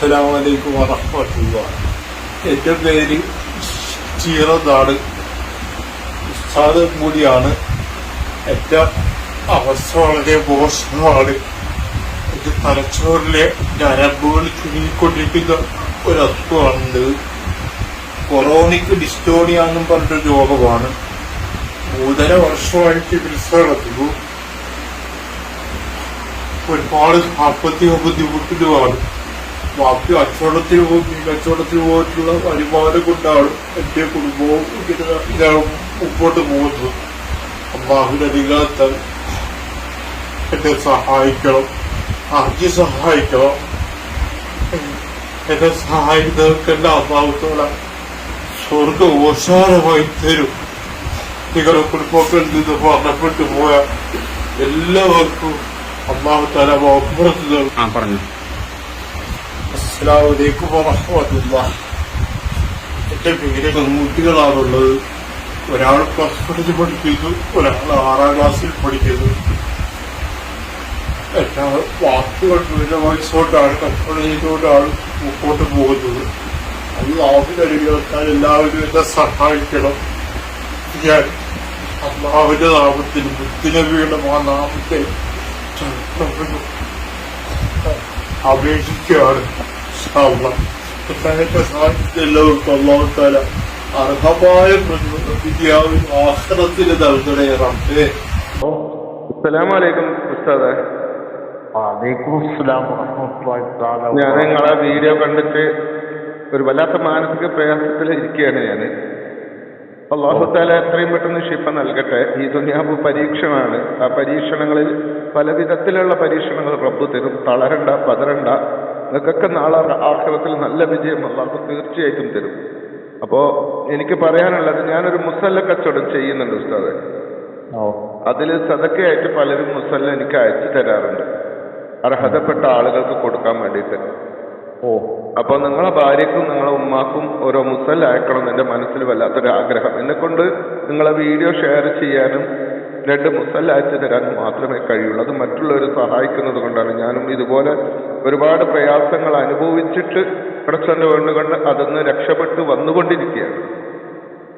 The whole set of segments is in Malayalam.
അസ്സലാമലൈക്കും വറഹ്മത്തുള്ള. എന്റെ പേര് ചീറനാട് ഉസ്താദ് കൂടിയാണ് എന്റെ അവസ്ഥ വളരെ മോശമാണ്. എന്റെ തലച്ചോറിലെ ഞരമ്പുകൾ ചുരുങ്ങിക്കൊണ്ടിരിക്കുന്ന ഒരു കൊറോണിക്ക് കൊറോണിക് ഡിസ്റ്റോണിയ എന്നും പറഞ്ഞൊരു രോഗമാണ്. മൂന്നര വർഷമായിട്ട് ചികിത്സ നടത്തുന്നു ഒരുപാട് സാമ്പത്തിക ബുദ്ധിമുട്ടിലുമാണ് ബാക്കി കച്ചവടത്തിന് പോയി കച്ചവടത്തിന് പോയിട്ടുള്ള വരുമാനം കൊണ്ടാണ് എന്റെ കുടുംബവും ഇങ്ങനെ മുമ്പോട്ട് പോകുന്നത്. അമ്മാവിന്റെ അധികാരത്താൽ എന്നെ സഹായിക്കണം. അർജി സഹായിക്കണം. എന്നെ സഹായിക്കുന്നവർക്ക് എന്റെ അമ്മാവത്തോടെ സ്വർഗ ഓശാരമായി തരും. നിങ്ങളുടെ കുടുംബങ്ങളിൽ നിന്ന് മരണപ്പെട്ടു പോയ എല്ലാവർക്കും അള്ളാഹു തല മോഹമ്പുറത്ത് ആ പറഞ്ഞു. അസ്സലാമലൈക്കും വറഹ്മത്തുള്ള എന്റെ പേര് മമ്മൂട്ടികളാണുള്ളത് ഒരാൾ പ്ലസ് വണ്ണിൽ പഠിക്കുന്നു ഒരാൾ ആറാം ക്ലാസ്സിൽ പഠിക്കുന്നു. എല്ലാ വാക്കുകൾ വിവിധ വയസ്സുകൊണ്ടാണ് കച്ചവടം ചെയ്തുകൊണ്ടാണ് മുമ്പോട്ട് പോകുന്നത്. അത് നാവിനരികത്താൽ എല്ലാവരും എന്നെ സഹായിക്കണം. ഞാൻ അള്ളാഹുവിന്റെ നാമത്തിൽ മുത്തിനബിയുടെ ആ നാമത്തെ അപേക്ഷിക്കുകയാണ്. എല്ലാവരുടെ സാഹിത്യം അള്ളാഹു അള്ളാഹുത്താല അർഹമായ വിദ്യാവിൻ ആഹ്റത്തിന് നൽകണേ റബ്ബേ. അസ്സലാമലൈക്കും ഉസ്താദേ. ഞാൻ നിങ്ങളെ വീഡിയോ കണ്ടിട്ട് ഒരു വല്ലാത്ത മാനസിക പ്രയാസത്തിൽ ഇരിക്കുകയാണ് ഞാൻ അള്ളാഹുത്താല എത്രയും പെട്ടെന്ന് ഷിപ്പ നൽകട്ടെ. ഈ ദുനിയാവ് പരീക്ഷണമാണ്. ആ പരീക്ഷണങ്ങളിൽ പല വിധത്തിലുള്ള പരീക്ഷണങ്ങൾ റബ്ബ് തരും. തളരണ്ട പതരണ്ട നിങ്ങൾക്കൊക്കെ നാളെ ആഹ്ലത്തിൽ നല്ല വിജയം അള്ളാഹു തീർച്ചയായിട്ടും തരും. അപ്പോ എനിക്ക് പറയാനുള്ളത് ഞാനൊരു മുസല്ല കച്ചവടം ചെയ്യുന്നുണ്ട് ഉസ്താദ്. അതിൽ സദക്കയായിട്ട് പലരും മുസല്ല എനിക്ക് അയച്ചു തരാറുണ്ട്. അർഹതപ്പെട്ട ആളുകൾക്ക് കൊടുക്കാൻ വേണ്ടിയിട്ട്. ഓ. അപ്പൊ നിങ്ങളെ ഭാര്യക്കും നിങ്ങളെ ഉമ്മാക്കും ഓരോ മുസല്ല അയക്കണം എന്റെ മനസ്സിൽ വല്ലാത്തൊരു ആഗ്രഹം എന്നെ കൊണ്ട് നിങ്ങളെ വീഡിയോ ഷെയർ ചെയ്യാനും രണ്ട് മുസല്ല അയച്ചു തരാൻ മാത്രമേ കഴിയുള്ളൂ. അത് മറ്റുള്ളവർ സഹായിക്കുന്നത് കൊണ്ടാണ്. ഞാനും ഇതുപോലെ ഒരുപാട് പ്രയാസങ്ങൾ അനുഭവിച്ചിട്ട് പ്രശ്നം വേണ്ടുകൊണ്ട് അതൊന്ന് രക്ഷപ്പെട്ട് വന്നുകൊണ്ടിരിക്കുകയാണ്.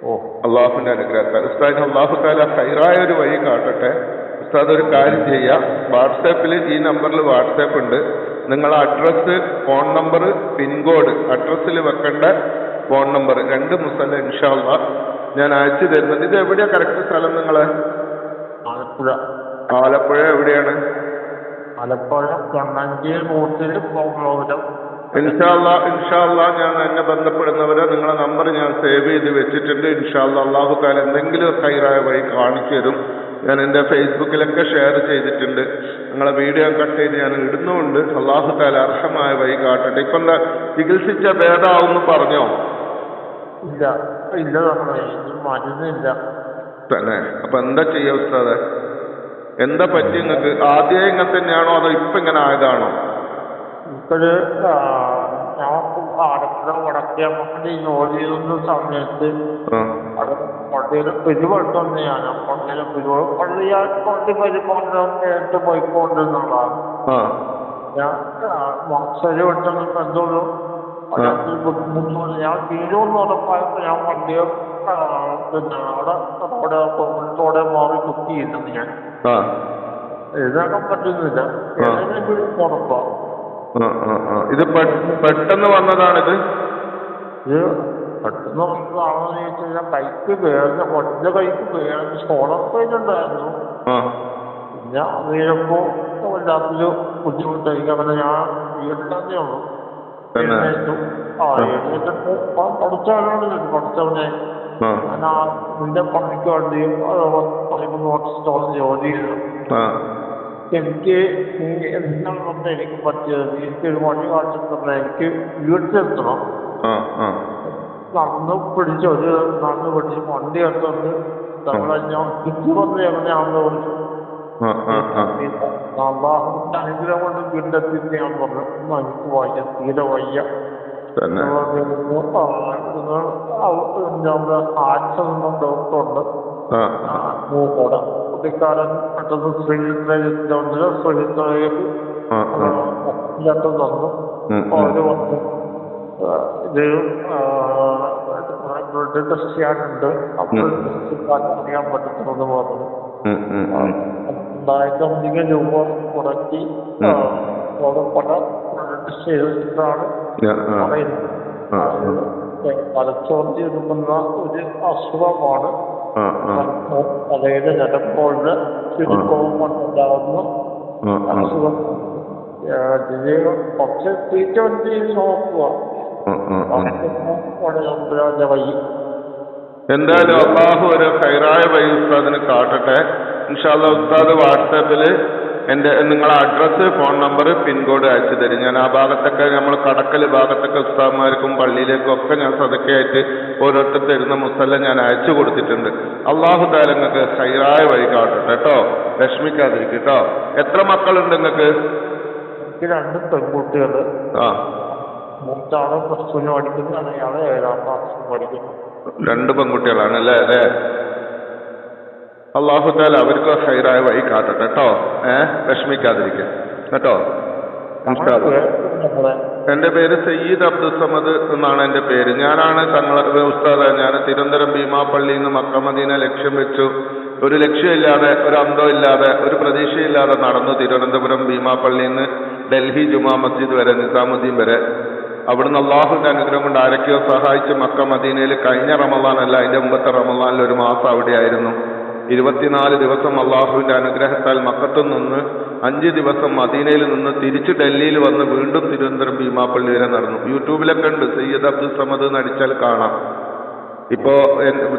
ഓ. അള്ളാഹുവിന്റെ അനുഗ്രഹത്താൽ. ഉസ്താദിന് അള്ളാഹു താല ഹൈറായ ഒരു വഴി കാട്ടട്ടെ. ഉസ്താദ് ഒരു കാര്യം ചെയ്യുക വാട്സാപ്പിൽ ഈ നമ്പറിൽ വാട്സാപ്പ് ഉണ്ട്. നിങ്ങൾ അഡ്രസ്സ് ഫോൺ നമ്പർ പിൻകോഡ് അഡ്രസ്സിൽ വെക്കേണ്ട ഫോൺ നമ്പർ രണ്ട് മുസല്ല ഇൻഷാല്ല ഞാൻ അയച്ചു തരുന്നുണ്ട്. ഇത് എവിടെയാ? കറക്റ്റ് സ്ഥലം നിങ്ങളെ? ആലപ്പുഴ ആലപ്പുഴ എവിടെയാണ്? ആലപ്പുഴ കണ്ണഞ്ചേരി റൂട്ടിൽ പ്രോഗ്രാം ഇൻഷാല്ല ഇൻഷാല്ല ഞാൻ എന്നെ ബന്ധപ്പെടുന്നവരെ നിങ്ങളെ നമ്പർ ഞാൻ സേവ് ചെയ്ത് വെച്ചിട്ടുണ്ട്. ഇൻഷാല്ല അള്ളാഹു താല എന്തെങ്കിലും കൈറായ വഴി കാണിച്ചു തരും. ഞാൻ എന്റെ ഫേസ്ബുക്കിലൊക്കെ ഷെയർ ചെയ്തിട്ടുണ്ട്. നിങ്ങളെ വീഡിയോ കട്ട് ചെയ്ത് ഞാൻ ഇടുന്നുണ്ട് അള്ളാഹു താല അർഹമായ വഴി കാട്ടട്ടെ. ഇപ്പം എന്താ ചികിത്സിച്ച ഭേദാവും പറഞ്ഞോ? ഇല്ല ഇല്ല മരുന്നില്ല തന്നെ അപ്പൊ എന്താ ചെയ്യാ ഉസ്താദ്? എന്താ പറ്റി നിങ്ങൾക്ക് ആദ്യം ഇങ്ങനെ തന്നെയാണോ അതോ ഇപ്പൊ ഇങ്ങനെ ആയതാണോ? ഇപ്പോഴ് ഞാൻ വടക്കേ ജോലി ചെയ്യുന്ന സമയത്ത് പിരിവെടുത്തോണ്ട് ഞാൻ പിരിവ് പള്ളിയാൽ പോയിക്കൊണ്ടിരുന്നതാണ്. ഞാൻ ശരി വെട്ടുന്ന എന്തോരു അതിനകത്ത് ബുദ്ധിമുട്ടുണ്ട് ഞാൻ തീരുമെന്ന് ഉറപ്പായപ്പോൾ ഞാൻ വണ്ടിയെ ആ, പിന്നെ അവിടെ മാറി മാറി കുത്തിയിരുന്നു ഞാൻ. ആ. എഴുതാൻ പറ്റുന്നില്ല. ഉറപ്പാ. ഇത് പെട്ടെന്ന് വന്നതാണിത്? ഇത് പെട്ടെന്ന് വന്നതാണെന്ന് ചോദിച്ചു കഴിഞ്ഞാൽ കൈക്ക് വേദന ഒറ്റ കൈക്ക് ഉണ്ടായിരുന്നു. ആ. പിന്നെ കഴിഞ്ഞപ്പോൾ വല്ലാത്തൊരു ബുദ്ധിമുട്ടായിരിക്കും. അങ്ങനെ ഞാൻ വീട്ടിലേ ഉള്ളൂ. ആ എഴുന്നേറ്റിട്ട് പഠിച്ചവനാണ് പഠിച്ചവനെ. ഞാൻ ആ നിന്റെ പണിക്ക് വേണ്ടി പതിമൂന്ന് വർഷത്തോളം ജോലി ചെയ്തു എനിക്ക് നീ എന്താണെന്ന് എനിക്ക് പറ്റിയത്? എനിക്ക് ഒരു വഴി കാണിച്ചിട്ടുള്ള എനിക്ക് വീട്ടിലെത്തണം നടന്ന് പിടിച്ച് ഒരു നടന്ന് പിടിച്ച് വണ്ടി എടുത്തോണ്ട് നമ്മളെ ഞാൻ തിരിച്ചു വന്ന് എങ്ങനെയാണെന്ന് പറഞ്ഞു അള്ളാഹുവിന്റെ അനുഗ്രഹം കൊണ്ട് വീട്ടിലെത്തി ഞാൻ പറഞ്ഞു "ഒന്നും എനിക്ക് വയ്യ തീരെ വയ്യ. തന്നെ നമ്മുടെ ആക്ഷൻ ഡോക്ടറുണ്ട് ആ മൂക്കോട് പുള്ളിക്കാരൻ പെട്ടെന്ന് ആ ആ സർട്ടിഫിക്കറ്റ് തന്നു. അവർ വന്നു ഇത് ബ്ലഡ് ടെസ്റ്റ് ചെയ്യാനുണ്ട് അപ്പോൾ അറിയാൻ പറ്റുന്നത് പറഞ്ഞു. രണ്ടായിരത്തധികം രൂപ മുടക്കി അവിടെ പല ടെസ്റ്റ് ചെയ്തിട്ടാണ് തലച്ചോർത്തി എടുക്കുന്ന ഒരു അസുഖമാണ്. അതായത് നിലപ്പോളിന് ചുരുക്കവും കൊണ്ടുണ്ടാകുന്ന. അസുഖം. പക്ഷെ ട്രീറ്റ്മെന്റ് നോക്കുക. വളരെ എന്തായാലും അള്ളാഹു ഒരു ഹൈറായ വഴി ഉസ്താദിന് കാട്ടട്ടെ. ഇൻഷാല്ല ഉസ്താദ് വാട്സാപ്പിൽ എന്റെ നിങ്ങളെ അഡ്രസ്സ് ഫോൺ നമ്പർ പിൻകോഡ് അയച്ചു തരും. ഞാൻ ആ ഭാഗത്തൊക്കെ നമ്മൾ കടക്കൽ ഭാഗത്തൊക്കെ ഉസ്താദ്മാർക്കും പള്ളിയിലേക്കും ഒക്കെ ഞാൻ സതക്കയായിട്ട് ഓരോരുത്തർ തരുന്ന മുസല്ല ഞാൻ അയച്ചു കൊടുത്തിട്ടുണ്ട്. അള്ളാഹു താരങ്ങൾക്ക് ഹൈറായ വഴി കാട്ടട്ടെ കേട്ടോ വിഷമിക്കാതിരിക്കും കേട്ടോ എത്ര മക്കളുണ്ട് നിങ്ങൾക്ക്? രണ്ട് പെൺകുട്ടികൾ ആ. മൂത്താൾ പ്ലസ് ടുവിന് പഠിക്കുന്നു അയാൾ ഏഴാം ക്ലാസ്സിൽ പഠിക്കുന്നു. രണ്ട് പെൺകുട്ടികളാണ് അല്ലേ? അതെ. അള്ളാഹു താല അവർക്ക് ഹൈറായ വഴി കാട്ടട്ടെ കേട്ടോ? ഏ? വിഷമിക്കാതിരിക്കുക കേട്ടോ? എന്റെ എന്റെ പേര് സയ്യിദ് അബ്ദുൽ സമദ് എന്നാണ് എന്റെ പേര്. ഞാനാണ് തങ്ങളുടെ ഉസ്താദ് ഞാൻ തിരുവനന്തപുരം ഭീമാപ്പള്ളിയിൽ നിന്ന് മക്കമദീന ലക്ഷ്യം വെച്ചു. ഒരു ലക്ഷ്യമില്ലാതെ ഒരു അന്തം ഇല്ലാതെ ഒരു പ്രതീക്ഷയില്ലാതെ നടന്നു തിരുവനന്തപുരം ഭീമാപ്പള്ളിയിൽ നിന്ന് ഡൽഹി ജുമാ മസ്ജിദ് വരെ നിസാമുദ്ദീൻ വരെ. അവിടുന്ന് അള്ളാഹുവിന്റെ അനുഗ്രഹം കൊണ്ട് ആരൊക്കെയോ സഹായിച്ച് മക്ക മദീനയിൽ കഴിഞ്ഞ റമദാനല്ല അതിന്റെ മുമ്പത്തെ റമദാനിൽ ഒരു മാസം അവിടെയായിരുന്നു. ഇരുപത്തിനാല് ദിവസം അള്ളാഹുവിന്റെ അനുഗ്രഹത്താൽ മക്കത്തു നിന്ന് അഞ്ച് ദിവസം മദീനയിൽ നിന്ന് തിരിച്ച് ഡൽഹിയിൽ വന്ന് വീണ്ടും തിരുവനന്തപുരം ഭീമാപ്പള്ളി വരെ നടന്നു. യൂട്യൂബിലൊക്കെ ഉണ്ട്. സയ്യദ് അബ്ദുൽ സമദ് നടിച്ചാൽ കാണാം. ഇപ്പോ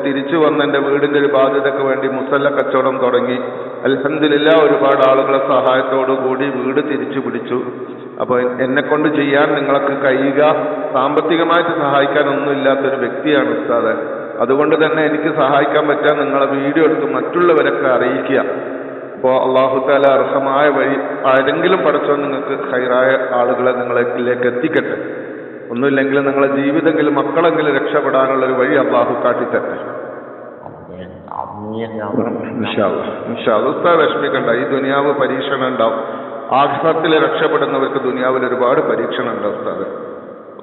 തിരിച്ചു വന്ന് എന്റെ വീടിന്റെ ഒരു ബാധ്യതയ്ക്ക് വേണ്ടി മുസല്ല കച്ചവടം തുടങ്ങി. അൽഹംദുലില്ല ഒരുപാട് ആളുകളെ സഹായത്തോടു കൂടി വീട് തിരിച്ചു പിടിച്ചു. അപ്പോൾ എന്നെ കൊണ്ട് ചെയ്യാൻ നിങ്ങൾക്ക് കഴിയുക. സാമ്പത്തികമായിട്ട് സഹായിക്കാൻ ഒന്നുമില്ലാത്തൊരു വ്യക്തിയാണ് ഉസ്താദ്. അതുകൊണ്ട് തന്നെ എനിക്ക് സഹായിക്കാൻ പറ്റാൻ നിങ്ങളെ വീഡിയോ എടുത്ത് മറ്റുള്ളവരൊക്കെ അറിയിക്കുക. അപ്പോൾ അള്ളാഹു താല അർഹമായ വഴി ആരെങ്കിലും പഠിച്ചോ നിങ്ങൾക്ക് ഹൈറായ ആളുകളെ നിങ്ങളിലേക്ക് എത്തിക്കട്ടെ. ഒന്നുമില്ലെങ്കിൽ നിങ്ങളെ ജീവിതമെങ്കിലും മക്കളെങ്കിലും രക്ഷപ്പെടാനുള്ള ഒരു വഴി അള്ളാഹു കാട്ടിത്തട്ടെ ഉസ്താദ് വിഷമിക്കണ്ട. ഈ ദുനിയാവ് പരീക്ഷണം ഉണ്ടാവും ആഘാതത്തിൽ രക്ഷപ്പെടുന്നവർക്ക് ദുനിയാവിൽ ഒരുപാട് പരീക്ഷണം ഉണ്ട് ഉസ്താദ്.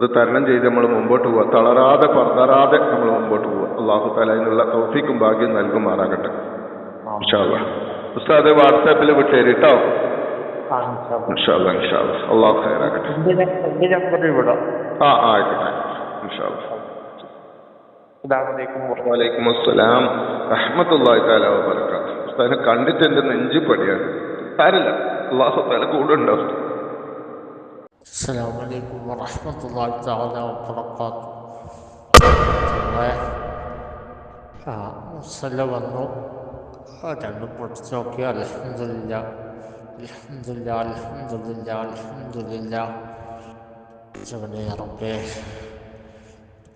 അത് തരണം ചെയ്ത് നമ്മൾ മുമ്പോട്ട് പോവുക തളരാതെ പറതറാതെ നമ്മൾ മുമ്പോട്ട് പോവുക അള്ളാഹു താല അതിനുള്ള തോഫിക്കും ഭാഗ്യം നൽകുമാറാകട്ടെ. മാറാകട്ടെ ഉസ്താദ് വാട്സാപ്പിൽ വിട്ടേരിട്ടോ? കേട്ടോ അള്ളാഹു ഖൈറാകട്ടെ. ആ ആയിക്കോട്ടെ വലൈക്കും അസ്സലാം. റഹ്മത്തുള്ളാഹി ഉസ്താദിനെ കണ്ടിട്ട് എന്റെ നെഞ്ചു പടിയാണ് സാരില്ല അള്ളാഹു താല കൂടെ ഉണ്ടാവും السلام عليكم ورحمة الله تعالى وبركاته. آه، السلام هذا نبرة توكيا الحمد لله. الحمد لله الحمد لله الحمد لله. جاني ربي.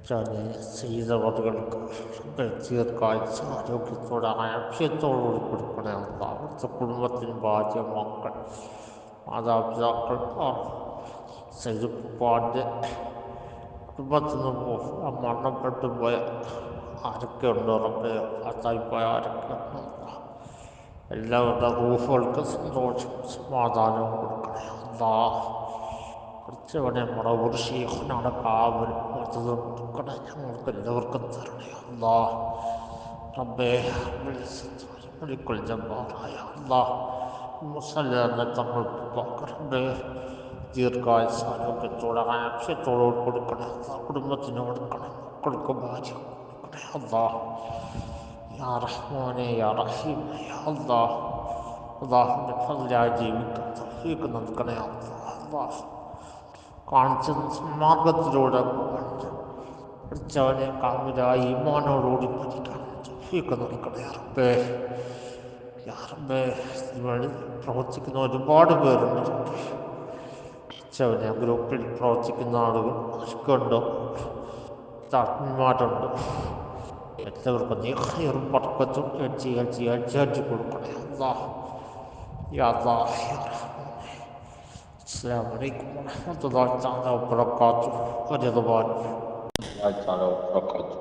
جاني سيدة وردك ربي كثير قاعد ساعدوك تورعي بشي تورور كركنا الله وتقول متن باجي موقع. ماذا ذاقر الأرض؟ കുടുംബത്തിൽ നിന്ന് ആ മരണപ്പെട്ടു പോയ ആരൊക്കെ ഉണ്ട് ഉറപ്പ്? ആത്തായിപ്പോയ ആരൊക്കെ ഉണ്ട് എല്ലാവരുടെ റൂഫുകൾക്ക് സന്തോഷം സമാധാനവും കൊടുക്കണേ. എന്താ കുറച്ചവനെ ഒരു ഷീഖിനാണ് കാവൽ. മറ്റത് കൊടുക്കണേ. ഞങ്ങൾക്ക് എല്ലാവർക്കും തരണേ. എന്താ റബ്ബേ മലിക്കുൽ പാറായ എന്താ മുസല്ല തങ്ങൾ റബ്ബേ ദീർഘായുസ് ആരോഗ്യത്തോടെ ആക്ഷയത്തോടെ കൊടുക്കണേ കുടുംബത്തിന് കൊടുക്കണേ മക്കൾക്ക് ഭാര്യ കൊടുക്കണേ അതാ യാ റഹ്മാനെ യാ റഹീം അതാ അതാഹിന്റെ ഫضലായി ജീവിക്കാൻ തൗഫീഖ് നൽകണേ അതാ കാണിച്ച മാർഗത്തിലൂടെ പഠിച്ചവനെ കാമിലായി ഇമാനോടുകൂടി പഠിക്കാൻ തൗഫീഖ് നൽകണേ റബ്ബേ യാ റബ്ബേ പ്രവർത്തിക്കുന്ന ഒരുപാട് പേരുണ്ട് റബ്ബേ പഠിച്ചവനെ ഗ്രൂപ്പിൽ പ്രവർത്തിക്കുന്ന ആളുകൾ ആർക്കുണ്ടോ താത്മാരുണ്ട് എല്ലാവർക്കും നീ ഹൈറും പറക്കത്തും എഡ്ജി എഡ്ജി എഡ്ജി എഡ്ജി കൊടുക്കണേ അല്ലാഹ് യാ അല്ലാഹ് യാ റഹ്മാൻ السلام عليكم ورحمة الله تعالى وبركاته ورضوان الله تعالى وبركاته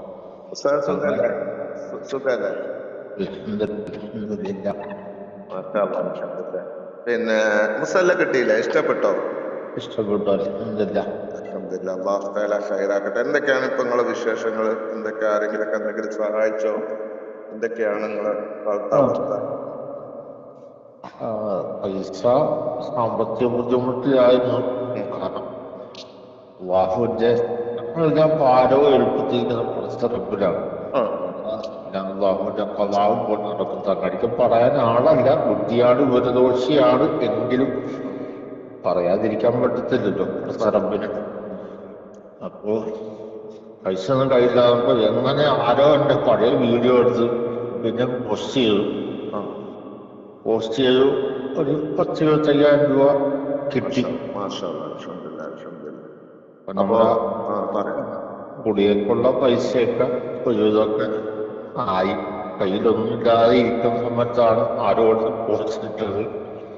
പിന്നെ മുസല്ല കിട്ടിയില്ല ഇഷ്ടപ്പെട്ടോ ഇഷ്ടപ്പെട്ടു. അലഹമില്ല എന്തൊക്കെയാണ് ഇപ്പൊ നിങ്ങളെ വിശേഷങ്ങൾ എന്തൊക്കെ ആരെങ്കിലൊക്കെ എന്തെങ്കിലും സഹായിച്ചോ? എന്തൊക്കെയാണ് നിങ്ങളെ പൈസ സാമ്പത്തിക ബുദ്ധിമുട്ടിലായിരുന്നു. കാരണം വാഹുവിന്റെ ഞാൻ പാരോ എളുപ്പത്തിരിക്കുന്ന പ്രശ്നത്തിലാണ് ആ, ഞാൻ ബാഹുവിന്റെ കലാവും കൊണ്ട് നടക്കുന്ന കടിക്ക് പറയാൻ ആളല്ല. ബുദ്ധിയാണ് വിവരദോഷിയാണ് എങ്കിലും പറയാതിരിക്കാൻ പറ്റത്തില്ലല്ലോ പ്രസരമ്പിന് അപ്പോ പൈസ ഒന്നും കയ്യിലാകുമ്പോ എങ്ങനെ ആരോ എന്റെ പഴയ വീഡിയോ എടുത്ത് പിന്നെ പോസ്റ്റ് ചെയ്തു. പോസ്റ്റ് ചെയ്തു. ഒരു പത്ത് ഇരുപത്തയ്യായിരം രൂപ കിട്ടി. നമ്മളെ കുടിയേക്കുള്ള പൈസയൊക്കെ ഒരു ഇതൊക്കെ ആയി. കയ്യിലൊന്നും ഇല്ലാതെ ഇരിക്കുന്ന സമയത്താണ് ആരോട് അല്ലാ,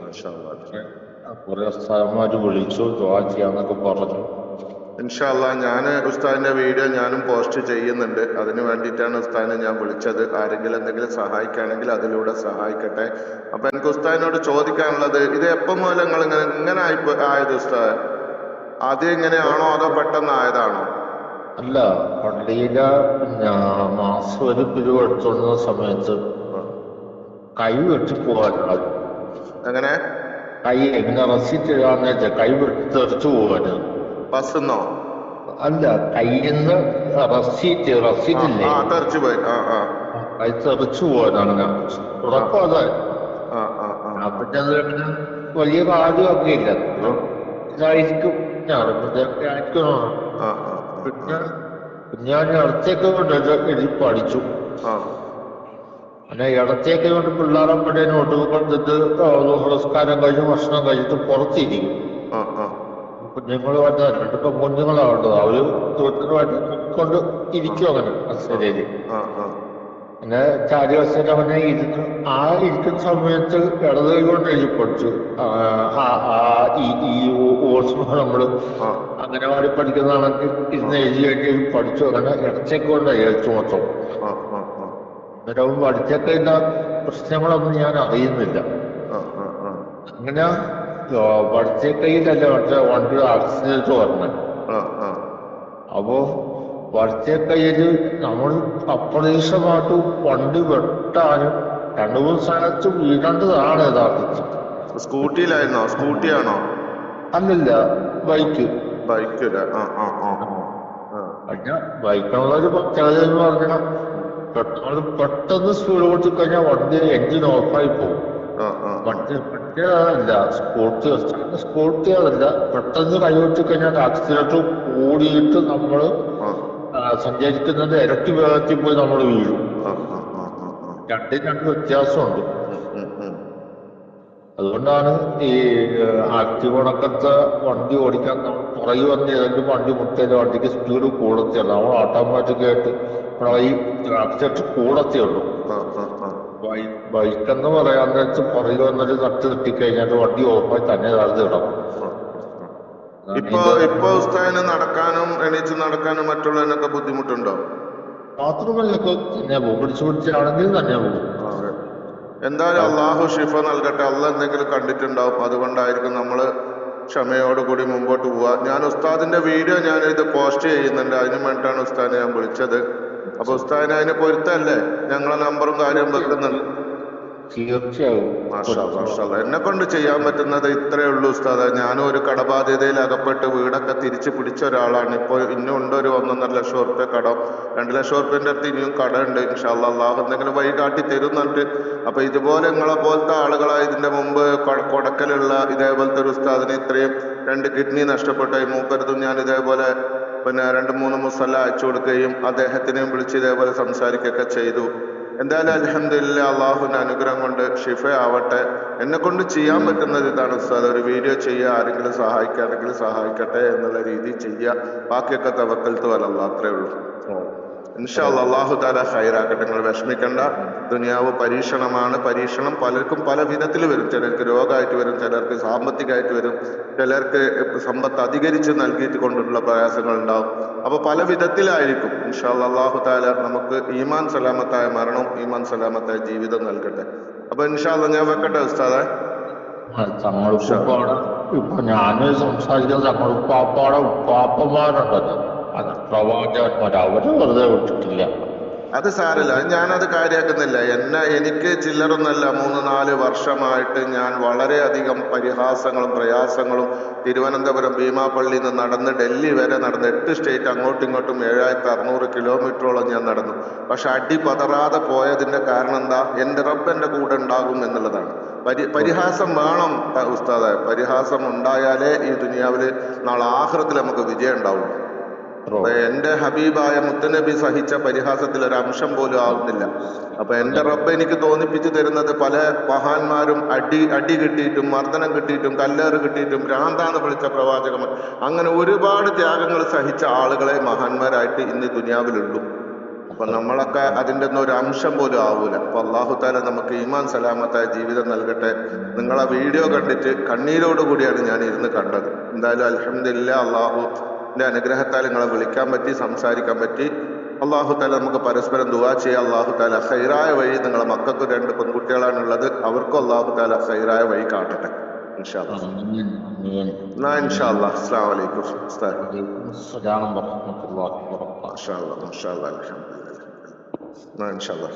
അൽഹംദുലില്ലാ. കുറെ സ്ഥലന്മാര് വിളിച്ചു ദ്വാ ചെയ്യാന്നൊക്കെ പറഞ്ഞു. ഇൻഷാല്ല ഞാൻ ഉസ്താദിന്റെ വീഡിയോ ഞാനും പോസ്റ്റ് ചെയ്യുന്നുണ്ട്. അതിന് വേണ്ടിയിട്ടാണ് ഉസ്താദിനെ ഞാൻ വിളിച്ചത്. ആരെങ്കിലും എന്തെങ്കിലും സഹായിക്കുകയാണെങ്കിൽ അതിലൂടെ സഹായിക്കട്ടെ. അപ്പൊ എനിക്ക് ഉസ്താദിനോട് ചോദിക്കാനുള്ളത് ഇത് എപ്പം മുതൽ നിങ്ങൾ ഇങ്ങനെ ഇങ്ങനെ ആയി ആയത് ഉസ്താദ്? ആദ്യം ഇങ്ങനെയാണോ അതോ പെട്ടെന്ന് ആയതാണോ? അല്ല പള്ളിയിലെ മാസം ഒരു പിരിവ് സമയത്ത് കൈ വെട്ടി പോകാനാണ് എങ്ങനെ? കൈ എങ്ങനെ റെസിറ്റ് എഴുതാന്ന് വെച്ചാൽ കൈ തെറിച്ചു പോകാന് ബസ്സെന്നോ? അല്ല കയ്യിന്ന് റസീറ്റ് റസീറ്റ് തെറിച്ചു പോയി. കൈ തെറിച്ചു പോകാനാണ് ഞാൻ ഉറപ്പം അതെ? പിന്നെ വലിയ കാര്യമൊക്കെ ഇല്ല. ഇതായിരിക്കും. ഞാൻ ആയിരിക്കണം. പിന്നെ ഞാൻ അടുത്തേക്ക് കൊണ്ട് എഴുതി പഠിച്ചു. പിന്നെ ഇടത്തേക്ക് കൊണ്ട് പിള്ളേരെ നോട്ട് കൊണ്ടിട്ട് പുരസ്കാരം കഴിഞ്ഞ് ഭക്ഷണം കഴിച്ചിട്ട് പുറത്തിരിക്കും. കുഞ്ഞുങ്ങൾ വന്ന രണ്ടിപ്പം കുഞ്ഞുങ്ങളാവേണ്ടത് അവർ തൊട്ടിനുമായിട്ട് കൊണ്ട് ഇരിക്കും അങ്ങനെ ആ പിന്നെ ചാരി വശത്ത് അവനെ ഇരുന്ന് ആ ഇരിക്കുന്ന സമയത്ത് ഇടത് കൊണ്ട് എഴുതി പഠിച്ചു. ഈ ഓർസ് നമ്മൾ ആ. അംഗനവാടി പഠിക്കുന്നതാണെങ്കിൽ ഇരുന്ന് എഴുതി കഴിഞ്ഞ് പഠിച്ചു. അങ്ങനെ ഇടച്ചേക്ക് കൊണ്ട് എഴുത്തു മൊത്തം അന്നേരം പഠിച്ചൊക്കെ ഇന്ന പ്രശ്നങ്ങളൊന്നും ഞാൻ അറിയുന്നില്ല. അങ്ങനെ വടച്ചേക്കൈയിലല്ല പക്ഷെ വണ്ടി ആക്സിഡന്റ് പറഞ്ഞു. അപ്പോ വടച്ചേക്കൈയിൽ നമ്മൾ അപ്രതീക്ഷമായിട്ട് വണ്ടി വെട്ടാനും രണ്ടു മൂന്ന് സ്ഥലത്ത് വീഴേണ്ടതാണ് യഥാർത്ഥത്തിൽ. സ്കൂട്ടിയിലായിരുന്നോ? സ്കൂട്ടിയാണോ? അല്ലല്ല ബൈക്ക്. ബൈക്കിൽ ആ ആ ആ ആ. പിന്നെ ബൈക്കിനുള്ള ഒരു പ്രത്യേകത എന്ന് പറഞ്ഞാൽ പെട്ടെന്ന് പെട്ടെന്ന് സ്പീഡ് കൊടുത്തു കഴിഞ്ഞാൽ വണ്ടി എഞ്ചിൻ ഓഫായി പോകും. വണ്ടി ആ. സ്പോർട്സ് അതല്ല പെട്ടെന്ന് കൈവച്ചു കഴിഞ്ഞാൽ ആക്സിഡന്റ് കൂടിയിട്ട് നമ്മൾ സഞ്ചരിക്കുന്നത് ഇരട്ടി വേഗത്തിൽ പോയി നമ്മൾ വീഴും. രണ്ടും രണ്ട് വ്യത്യാസമുണ്ട്. അതുകൊണ്ടാണ് ഈ ആക്റ്റീവണക്കത്തെ വണ്ടി ഓടിക്കാൻ നമ്മൾ പുറകെ വന്ന് ഏതെങ്കിലും വണ്ടി മുട്ടേ വണ്ടിക്ക് സ്പീഡ് കൂടത്തില്ല. നമ്മൾ ഓട്ടോമാറ്റിക് ആയിട്ട് ഈ കൂടത്തേ ഉള്ളൂ. ആ ആ ആ. ബൈക്ക് എന്ന് പറയാൻ നേരത്ത് പുറകിൽ വന്നൊരു തട്ട് തട്ടിക്കഴിഞ്ഞാൽ വണ്ടി ഓഫായി തന്നെ താഴ്ന്നു കിടക്കും ഇപ്പൊ ഇപ്പൊ ഉസ്താദിന് നടക്കാനും എണീച്ച് നടക്കാനും മറ്റുള്ളതിനൊക്കെ ബുദ്ധിമുട്ടുണ്ടോ? ഇപ്പൊ തന്നെ പോകും. പിടിച്ചു പിടിച്ചാണെങ്കിൽ തന്നെ പോകും. എന്തായാലും അള്ളാഹു ഷിഫ നൽകട്ടെ. അള്ള എന്തെങ്കിലും കണ്ടിട്ടുണ്ടാവും. അതുകൊണ്ടായിരിക്കും നമ്മൾ ക്ഷമയോടുകൂടി മുമ്പോട്ട് പോവാ ഞാൻ ഉസ്താദിന്റെ വീഡിയോ ഞാൻ ഇത് പോസ്റ്റ് ചെയ്യുന്നുണ്ട്. അതിനു വേണ്ടിയിട്ടാണ് ഉസ്താദിനെ ഞാൻ വിളിച്ചത്. അപ്പൊ ഉസ്താദിന് അതിന് പൊരുത്തല്ലേ? ഞങ്ങളെ നമ്പറും കാര്യം വെക്കുന്നുണ്ട്. തീർച്ചയായും. എന്നെ കൊണ്ട് ചെയ്യാൻ പറ്റുന്നത് ഇത്രയേ ഉള്ളൂ ഉസ്താദ്. ഞാനും ഒരു കടബാധ്യതയിൽ അകപ്പെട്ട് വീടൊക്കെ തിരിച്ചു പിടിച്ച ഒരാളാണ്. ഇപ്പോൾ ഇന്നും ഉണ്ട് ഒരു ഒന്നൊന്നര ലക്ഷം ഉറുപ്പ്യ കടം. രണ്ട് ലക്ഷം ഉറുപ്പ്യന്റെ അടുത്ത് ഇനിയും കട ഉണ്ട് ഇൻഷാല്ല അള്ളാഹു എന്തെങ്കിലും വഴി കാട്ടി തരുന്നുണ്ട് അപ്പൊ ഇതുപോലെ നിങ്ങളെ പോലത്തെ ആളുകളാ ഇതിന്റെ മുമ്പ് കൊടക്കലുള്ള ഇതേപോലത്തെ ഒരു ഉസ്താദിന് ഇത്രയും രണ്ട് കിഡ്നി നഷ്ടപ്പെട്ടായി മൂപ്പരതും ഞാൻ ഇതേപോലെ പിന്നെ രണ്ട് മൂന്ന് മുസല്ല അയച്ചു കൊടുക്കുകയും അദ്ദേഹത്തിനെയും വിളിച്ച് ഇതേപോലെ സംസാരിക്കുകയൊക്കെ ചെയ്തു. എന്തായാലും അലഹമില്ല അള്ളാഹുവിന്റെ അനുഗ്രഹം കൊണ്ട് ഷിഫ ആവട്ടെ എന്നെ കൊണ്ട് ചെയ്യാൻ പറ്റുന്നത് ഇതാണ് ഉസ്താദ്. ഒരു വീഡിയോ ചെയ്യുക ആരെങ്കിലും സഹായിക്കുകയാണെങ്കിൽ സഹായിക്കട്ടെ എന്നുള്ള രീതി ചെയ്യുക. ബാക്കിയൊക്കെ തവക്കൽത്ത് വരല്ല അത്രേ ഉള്ളൂ. ഇൻഷാല്ല അള്ളാഹു താല ഹൈറാക്കട്ടെ നിങ്ങൾ വിഷമിക്കണ്ട. ദുനിയാവ് പരീക്ഷണമാണ്. പരീക്ഷണം പലർക്കും പല വിധത്തിൽ വരും. ചിലർക്ക് രോഗമായിട്ട് വരും ചിലർക്ക് സാമ്പത്തികമായിട്ട് വരും. ചിലർക്ക് സമ്പത്ത് അധികരിച്ച് നൽകിയിട്ട് കൊണ്ടുള്ള പ്രയാസങ്ങൾ ഉണ്ടാവും അപ്പൊ പല വിധത്തിലായിരിക്കും. ഇൻഷാല്ല അള്ളാഹു താല നമുക്ക് ഈമാൻ സലാമത്തായ മരണവും ഈമാൻ സലാമത്തായ ജീവിതം നൽകട്ടെ. അപ്പൊ ഇൻഷാല്ല ഞാൻ വെക്കട്ടെ ഉസ്താദെ? ഇപ്പൊ ഞാൻ സംസാരിക്കുന്നത് ഞങ്ങൾ ഉപ്പാപ്പാടെ ഉപ്പാപ്പന്മാരുണ്ടല്ലോ അത് വെറുതെ വിട്ടിട്ടില്ല. അത് സാരല്ല ഞാനത് കാര്യാക്കുന്നില്ല. എന്നെ എനിക്ക് ചില്ലറൊന്നല്ല മൂന്ന് നാല് വർഷമായിട്ട് ഞാൻ വളരെയധികം പരിഹാസങ്ങളും പ്രയാസങ്ങളും തിരുവനന്തപുരം ഭീമാപ്പള്ളിയിൽ നിന്ന് നടന്ന് ഡൽഹി വരെ നടന്ന് എട്ട് സ്റ്റേറ്റ് അങ്ങോട്ടും ഇങ്ങോട്ടും ഏഴായിരത്തി അറുന്നൂറ് കിലോമീറ്ററോളം ഞാൻ നടന്നു. പക്ഷെ അടി പതറാതെ പോയതിന്റെ കാരണം എന്താ? എന്റെ റബ്ബ് എന്റെ കൂടെ ഉണ്ടാകും എന്നുള്ളതാണ്. പരി പരിഹാസം വേണം ഉസ്താദെ. പരിഹാസം ഉണ്ടായാലേ ഈ ദുനിയാവിൽ നാളെ ആഹ്റത്തിൽ നമുക്ക് വിജയം ഉണ്ടാവുള്ളൂ. എന്റെ ഹബീബായ മുത്തനബി സഹിച്ച പരിഹാസത്തിൽ ഒരു അംശം പോലും ആവുന്നില്ല. അപ്പൊ എന്റെ റബ്ബ് എനിക്ക് തോന്നിപ്പിച്ചു തരുന്നത് പല മഹാന്മാരും അടി അടി കിട്ടിയിട്ടും മർദ്ദനം കിട്ടിയിട്ടും കല്ലേറ് കിട്ടിയിട്ടും ഭ്രാന്താന്ന് വിളിച്ച പ്രവാചകൻ അങ്ങനെ ഒരുപാട് ത്യാഗങ്ങൾ സഹിച്ച ആളുകളെ മഹാന്മാരായിട്ട് ഇന്ന് ദുനിയാവിലുള്ളൂ. അപ്പൊ നമ്മളൊക്കെ അതിന്റെ ഒന്നും ഒരു അംശം പോലും ആവൂല. അപ്പൊ അള്ളാഹു താല നമുക്ക് ഈമാൻ സലാമത്തായ ജീവിതം നൽകട്ടെ. നിങ്ങളെ വീഡിയോ കണ്ടിട്ട് കണ്ണീരോടുകൂടിയാണ് ഞാൻ ഇരുന്ന് കണ്ടത്. എന്തായാലും അലഹമില്ല അള്ളാഹുന്റെ അനുഗ്രഹത്താൽ നിങ്ങളെ വിളിക്കാൻ പറ്റി സംസാരിക്കാൻ പറ്റി. അള്ളാഹു താല നമുക്ക് പരസ്പരം ദുവാ ചെയ്യാം. അള്ളാഹു താല ഹൈറായ വഴി നിങ്ങളെ മക്കൾക്ക് രണ്ട് പെൺകുട്ടികളാണ് ഉള്ളത് അവർക്കും അള്ളാഹു താല ഹൈറായ വഴി കാട്ടട്ടെ. ഇൻഷാ അല്ലാ. ഇൻഷാ അല്ലാ അസ്സലാമു അലൈക്കും ഉസ്താദ്. വറഹ്മത്തുള്ളാഹി വബറകാതുഹു. അല്ലാ അല്ലാ ഇൻഷാ അല്ലാ ആ.